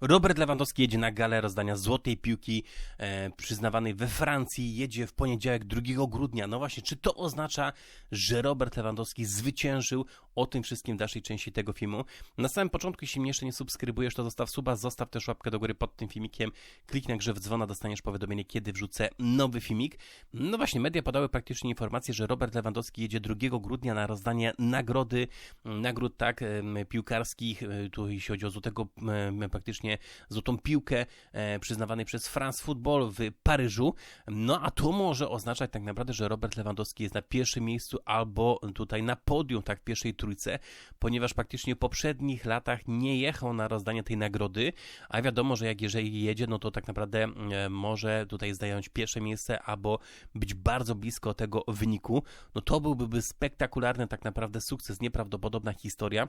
Robert Lewandowski jedzie na galę rozdania złotej piłki e, przyznawanej we Francji. Jedzie w poniedziałek 2 grudnia. No właśnie, czy to oznacza, że Robert Lewandowski zwyciężył? O tym wszystkim w dalszej części tego filmu. Na samym początku, jeśli mnie jeszcze nie subskrybujesz, to zostaw suba, zostaw też łapkę do góry pod tym filmikiem. Kliknij grze w dzwona, dostaniesz powiadomienie, kiedy wrzucę nowy filmik. No właśnie, media podały praktycznie informację, że Robert Lewandowski jedzie 2 grudnia na rozdanie nagrody, nagród tak, piłkarskich, e, tu jeśli chodzi o złotego em, praktycznie złotą piłkę e, przyznawanej przez France Football w Paryżu. No a to może oznaczać tak naprawdę, że Robert Lewandowski jest na pierwszym miejscu albo tutaj na podium, tak w pierwszej trójce, ponieważ praktycznie w poprzednich latach nie jechał na rozdanie tej nagrody, a wiadomo, że jak jeżeli jedzie, no to tak naprawdę e, może tutaj zająć pierwsze miejsce albo być bardzo blisko tego wyniku. No to byłby spektakularny tak naprawdę sukces, nieprawdopodobna historia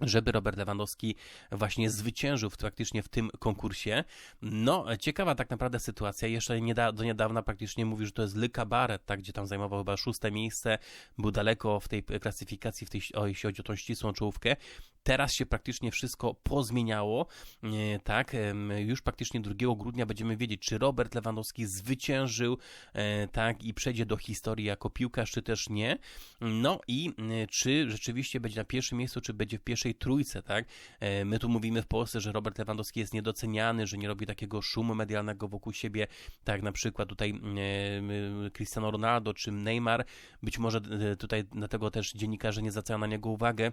żeby Robert Lewandowski właśnie zwyciężył w, praktycznie w tym konkursie. No, ciekawa tak naprawdę sytuacja. Jeszcze nie da, do niedawna praktycznie mówił, że to jest Barrett, tak, gdzie tam zajmował chyba szóste miejsce, był daleko w tej klasyfikacji, w tej, o, jeśli chodzi o tą ścisłą czołówkę. Teraz się praktycznie wszystko pozmieniało, e, tak, już praktycznie 2 grudnia będziemy wiedzieć, czy Robert Lewandowski zwyciężył, e, tak, i przejdzie do historii jako piłkarz, czy też nie. No i e, czy rzeczywiście będzie na pierwszym miejscu, czy będzie w pierwszej trójce, tak. My tu mówimy w Polsce, że Robert Lewandowski jest niedoceniany, że nie robi takiego szumu medialnego wokół siebie, tak na przykład tutaj Cristiano Ronaldo czy Neymar, być może tutaj dlatego też dziennikarze nie zwracają na niego uwagę.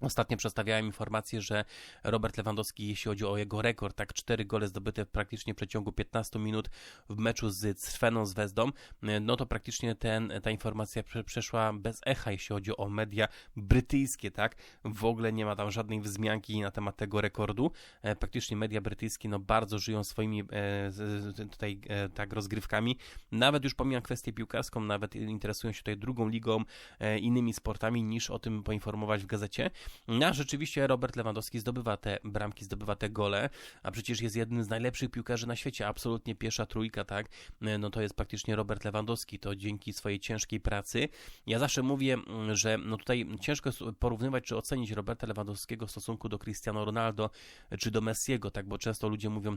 Ostatnio przedstawiałem informację, że Robert Lewandowski, jeśli chodzi o jego rekord, tak cztery gole zdobyte praktycznie w przeciągu 15 minut w meczu z Crweną z Wezdą, no to praktycznie ten, ta informacja przeszła bez echa, jeśli chodzi o media brytyjskie, tak? W ogóle nie ma tam żadnej wzmianki na temat tego rekordu. E, praktycznie media brytyjskie no bardzo żyją swoimi e, tutaj e, tak rozgrywkami. Nawet już pomijam kwestię piłkarską, nawet interesują się tutaj drugą ligą, innymi sportami niż o tym poinformować w gazecie. No, rzeczywiście Robert Lewandowski zdobywa te bramki, zdobywa te gole, a przecież jest jednym z najlepszych piłkarzy na świecie, absolutnie pierwsza trójka, tak? No to jest praktycznie Robert Lewandowski, to dzięki swojej ciężkiej pracy. Ja zawsze mówię, że no tutaj ciężko porównywać czy ocenić Roberta Lewandowskiego w stosunku do Cristiano Ronaldo czy do Messiego, tak? Bo często ludzie mówią,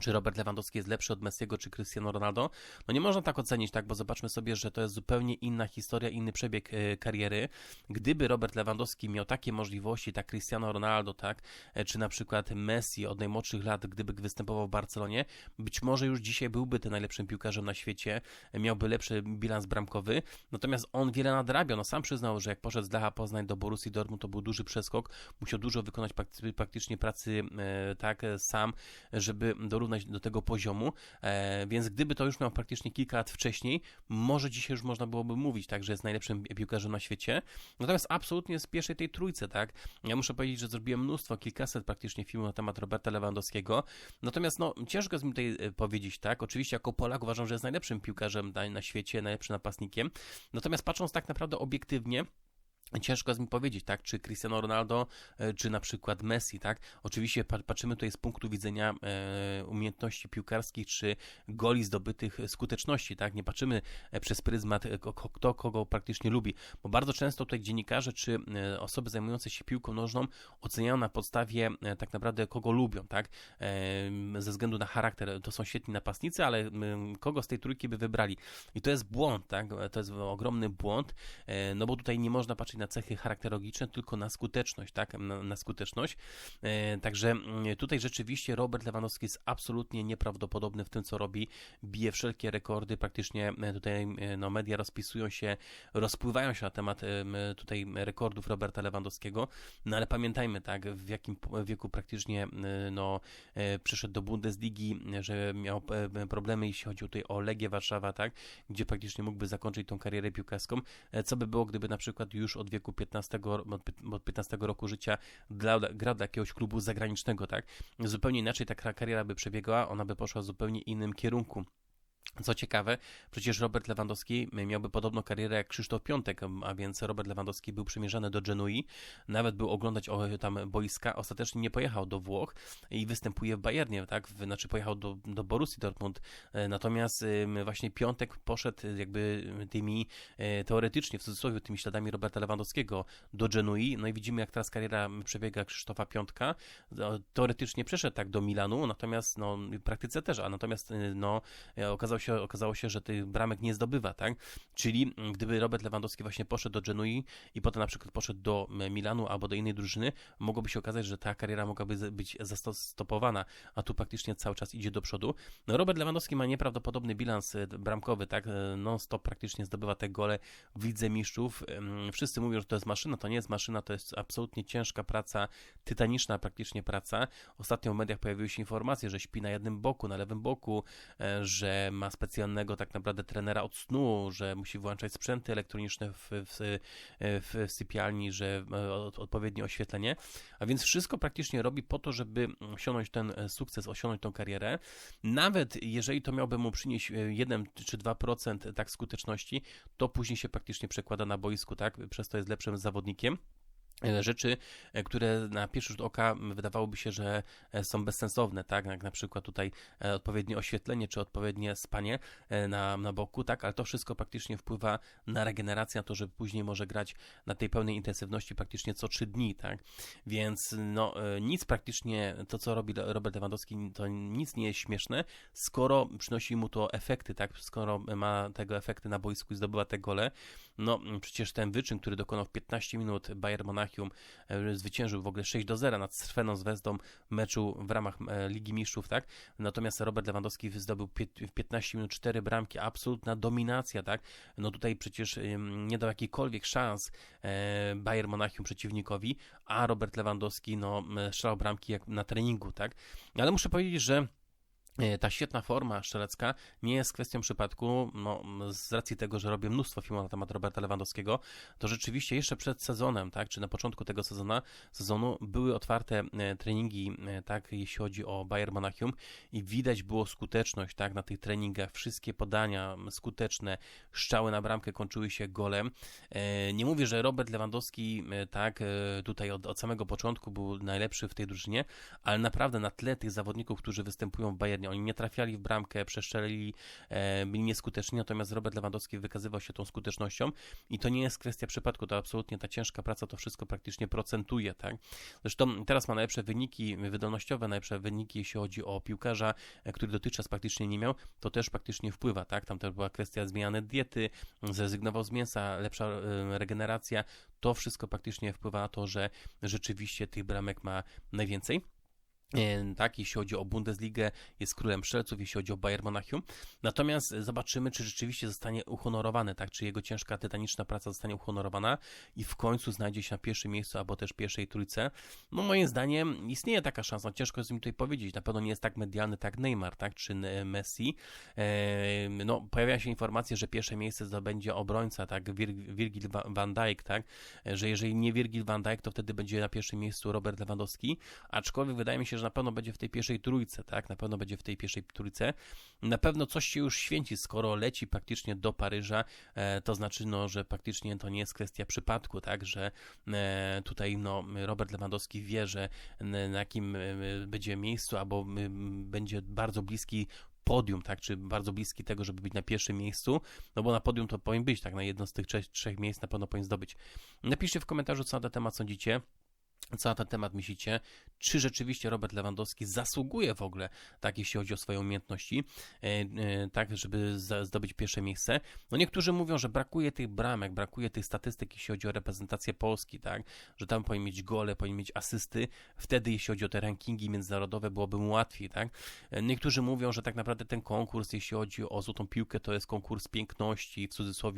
czy Robert Lewandowski jest lepszy od Messiego czy Cristiano Ronaldo? No nie można tak ocenić, tak, bo zobaczmy sobie, że to jest zupełnie inna historia, inny przebieg e, kariery. Gdyby Robert Lewandowski miał takie możliwości, tak Cristiano Ronaldo, tak, e, czy na przykład Messi od najmłodszych lat, gdyby występował w Barcelonie, być może już dzisiaj byłby tym najlepszym piłkarzem na świecie, e, miałby lepszy bilans bramkowy, natomiast on wiele nadrabiał, no sam przyznał, że jak poszedł z Lecha Poznań do Borussii Dortmund, to był duży przeskok, musiał dużo wykonać praktycznie pracy, tak, sam, żeby do tego poziomu, e, więc gdyby to już miał praktycznie kilka lat wcześniej, może dzisiaj już można byłoby mówić, tak, że jest najlepszym piłkarzem na świecie. Natomiast absolutnie w pierwszej tej trójce, tak. Ja muszę powiedzieć, że zrobiłem mnóstwo, kilkaset praktycznie filmów na temat Roberta Lewandowskiego. Natomiast no, ciężko jest mi tutaj e, powiedzieć, tak. Oczywiście jako Polak uważam, że jest najlepszym piłkarzem na, na świecie, najlepszym napastnikiem. Natomiast patrząc tak naprawdę obiektywnie, Ciężko jest mi powiedzieć, tak, czy Cristiano Ronaldo, e, czy na przykład Messi, tak. Oczywiście patrzymy tutaj z punktu widzenia e, umiejętności piłkarskich, czy goli zdobytych skuteczności, tak. Nie patrzymy e, przez pryzmat, kto kogo praktycznie lubi, bo bardzo często tutaj dziennikarze, czy osoby zajmujące się piłką nożną oceniają na podstawie tak naprawdę kogo lubią, tak, ze względu na charakter. To są świetni napastnicy, ale kogo z tej trójki by wybrali? I to jest błąd, tak, to jest ogromny błąd, no bo tutaj nie można patrzeć na na cechy charakterologiczne, tylko na skuteczność, tak? Na, na skuteczność. E, także mm, tutaj rzeczywiście Robert Lewandowski jest absolutnie nieprawdopodobny w tym, co robi. Bije wszelkie rekordy, praktycznie e, tutaj e, no, media rozpisują się, rozpływają się na temat tutaj rekordów Roberta Lewandowskiego. No ale pamiętajmy, tak, w jakim wieku praktycznie no, przyszedł do Bundesligi, że miał problemy, jeśli chodzi tutaj o Legię Warszawa, tak, gdzie praktycznie mógłby zakończyć tą karierę piłkarską. Co by było, gdyby na przykład już od wieku 15, od 15 roku życia dla, gra dla jakiegoś klubu zagranicznego, tak? Zupełnie inaczej ta kariera by przebiegała, ona by poszła w zupełnie innym kierunku. Co ciekawe, przecież Robert Lewandowski miałby podobną karierę jak Krzysztof Piątek, a więc Robert Lewandowski był przymierzany do Genui, nawet był oglądać tam boiska, ostatecznie nie pojechał do Włoch i występuje w Bayernie, tak, znaczy pojechał do, do Borussii Dortmund, e, natomiast właśnie Piątek poszedł jakby tymi, e, teoretycznie w cudzysłowie, tymi śladami Roberta Lewandowskiego do Genui, no i widzimy jak teraz kariera przebiega Krzysztofa Piątka, no, teoretycznie przeszedł tak do Milanu, natomiast no, w praktyce też, a natomiast no, okazało się okazało się, że tych bramek nie zdobywa, tak? Czyli mm, gdyby Robert Lewandowski właśnie poszedł do Genui i potem na przykład poszedł do Milanu albo do innej drużyny, mogłoby się okazać, że ta kariera mogłaby być zastopowana, a tu praktycznie cały czas idzie do przodu. No, Robert Lewandowski ma nieprawdopodobny bilans e, bramkowy, tak? E, non-stop praktycznie zdobywa te gole w Lidze Mistrzów. Wszyscy mówią, że to jest maszyna, to nie jest maszyna, to jest absolutnie ciężka praca, tytaniczna praktycznie praca. Ostatnio w mediach pojawiły się informacje, że śpi na jednym boku, na lewym boku, e, że ma specjalnego tak naprawdę trenera od snu, że musi włączać sprzęty elektroniczne w, w, w sypialni, że e, odpowiednie oświetlenie, a więc wszystko praktycznie robi po to, żeby osiągnąć ten e, sukces, osiągnąć tą karierę. Nawet jeżeli to miałby mu przynieść 1 e, czy 2% tak skuteczności, to później się praktycznie przekłada na boisku, tak? Przez to jest lepszym zawodnikiem. E, rzeczy, e, które na pierwszy rzut oka wydawałoby się, że e, są bezsensowne, tak, jak na przykład tutaj odpowiednie oświetlenie, czy odpowiednie spanie na, na boku, tak, ale to wszystko praktycznie wpływa na regenerację, na to, że później może grać na tej pełnej intensywności praktycznie co trzy dni, tak, więc no nic praktycznie, to co robi Robert Lewandowski, to nic nie jest śmieszne, skoro przynosi mu to efekty, tak, skoro ma tego efekty na boisku i zdobywa te gole, no przecież ten wyczyn, który dokonał w 15 minut Bayern Monachium Monachium e, zwyciężył w ogóle 6 do 0 nad Sweną Zvezdą meczu w ramach e, Ligi Mistrzów, tak? Natomiast Robert Lewandowski zdobył w 15 minut 4 bramki, absolutna dominacja, tak? No tutaj przecież nie dał jakichkolwiek szans e, Bayern Monachium przeciwnikowi, a Robert Lewandowski no strzelał bramki jak na treningu, tak? Ale muszę powiedzieć, że ta świetna forma strzelecka nie jest kwestią przypadku, no, z racji tego, że robię mnóstwo filmów na temat Roberta Lewandowskiego, to rzeczywiście jeszcze przed sezonem, tak, czy na początku tego sezona, sezonu były otwarte e, treningi, e, tak, jeśli chodzi o Bayern Monachium i widać było skuteczność, tak, na tych treningach, wszystkie podania skuteczne, szczały na bramkę kończyły się golem. Nie mówię, że Robert Lewandowski, tak, tutaj od, od samego początku był najlepszy w tej drużynie, ale naprawdę na tle tych zawodników, którzy występują w Bayernie, oni nie trafiali w bramkę, przeszczelili, e, byli nieskuteczni, natomiast Robert Lewandowski wykazywał się tą skutecznością i to nie jest kwestia przypadku, to absolutnie ta ciężka praca to wszystko praktycznie procentuje, tak? Zresztą teraz ma najlepsze wyniki wydolnościowe, najlepsze wyniki, jeśli chodzi o piłkarza, e, który dotychczas praktycznie nie miał, to też praktycznie wpływa, tak? Tam też była kwestia zmiany diety, zrezygnował z mięsa, lepsza e, regeneracja, to wszystko praktycznie wpływa na to, że rzeczywiście tych bramek ma najwięcej. E, tak, jeśli chodzi o Bundesligę, jest królem strzelców, jeśli chodzi o Bayern Monachium. Natomiast zobaczymy, czy rzeczywiście zostanie uhonorowany, tak, czy jego ciężka, tytaniczna praca zostanie uhonorowana i w końcu znajdzie się na pierwszym miejscu, albo też pierwszej trójce. No moim zdaniem istnieje taka szansa, ciężko jest mi tutaj powiedzieć, na pewno nie jest tak medialny tak Neymar, tak, czy Messi. No, pojawia się informacja, że pierwsze miejsce zdobędzie obrońca, tak, Virgil van Dijk, tak, że jeżeli nie Virgil van Dijk, to wtedy będzie na pierwszym miejscu Robert Lewandowski, aczkolwiek wydaje mi się, że na pewno będzie w tej pierwszej trójce, tak? Na pewno będzie w tej pierwszej trójce. Na pewno coś się już święci, skoro leci praktycznie do Paryża, e, to znaczy, no, że praktycznie to nie jest kwestia przypadku, tak? Że e, tutaj, no, Robert Lewandowski wie, że na jakim e, będzie miejscu, albo będzie bardzo bliski podium, tak, czy bardzo bliski tego, żeby być na pierwszym miejscu, no bo na podium to powinien być, tak, na jedno z tych trzech, trzech miejsc na pewno powinien zdobyć. Napiszcie w komentarzu, co na ten temat sądzicie. Co na ten temat myślicie? Czy rzeczywiście Robert Lewandowski zasługuje w ogóle, tak jeśli chodzi o swoje umiejętności, e, e, tak, żeby zdobyć pierwsze miejsce? No niektórzy mówią, że brakuje tych bramek, brakuje tych statystyk, jeśli chodzi o reprezentację Polski, tak, że tam powinien mieć gole, powinien mieć asysty, wtedy jeśli chodzi o te rankingi międzynarodowe byłoby mu łatwiej, tak? E, niektórzy mówią, że tak naprawdę ten konkurs, jeśli chodzi o złotą piłkę, to jest konkurs piękności, w cudzysłowie,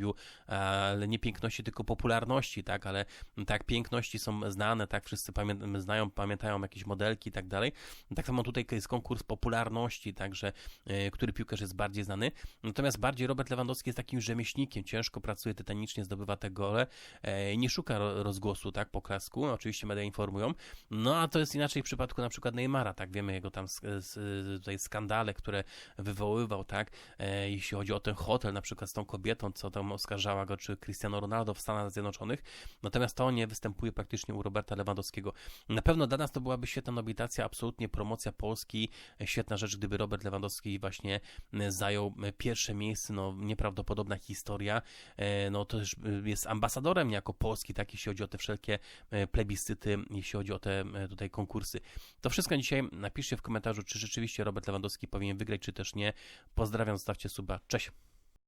ale nie piękności, tylko popularności, tak, ale tak, piękności są znane, tak, wszyscy wszyscy znają, pamiętają jakieś modelki i tak dalej. Tak samo tutaj jest konkurs popularności, także e, który piłkarz jest bardziej znany. Natomiast bardziej Robert Lewandowski jest takim rzemieślnikiem, ciężko pracuje, tytanicznie zdobywa te gole, e, nie szuka ro- rozgłosu, tak, po klasku, oczywiście media informują, no a to jest inaczej w przypadku na przykład Neymara, tak, wiemy jego tam tutaj skandale, które wywoływał, tak, e, jeśli chodzi o ten hotel na przykład z tą kobietą, co tam oskarżała go, czy Cristiano Ronaldo w Stanach Zjednoczonych, natomiast to nie występuje praktycznie u Roberta Lewandowskiego. Na pewno dla nas to byłaby świetna nobilitacja, absolutnie promocja Polski, świetna rzecz, gdyby Robert Lewandowski właśnie e, zajął e, pierwsze miejsce, no nieprawdopodobna historia, e, no to też jest ambasadorem jako Polski, tak, jeśli chodzi o te wszelkie plebiscyty, jeśli chodzi o te tutaj konkursy. To wszystko dzisiaj napiszcie w komentarzu, czy rzeczywiście Robert Lewandowski powinien wygrać, czy też nie. Pozdrawiam, zostawcie suba, cześć.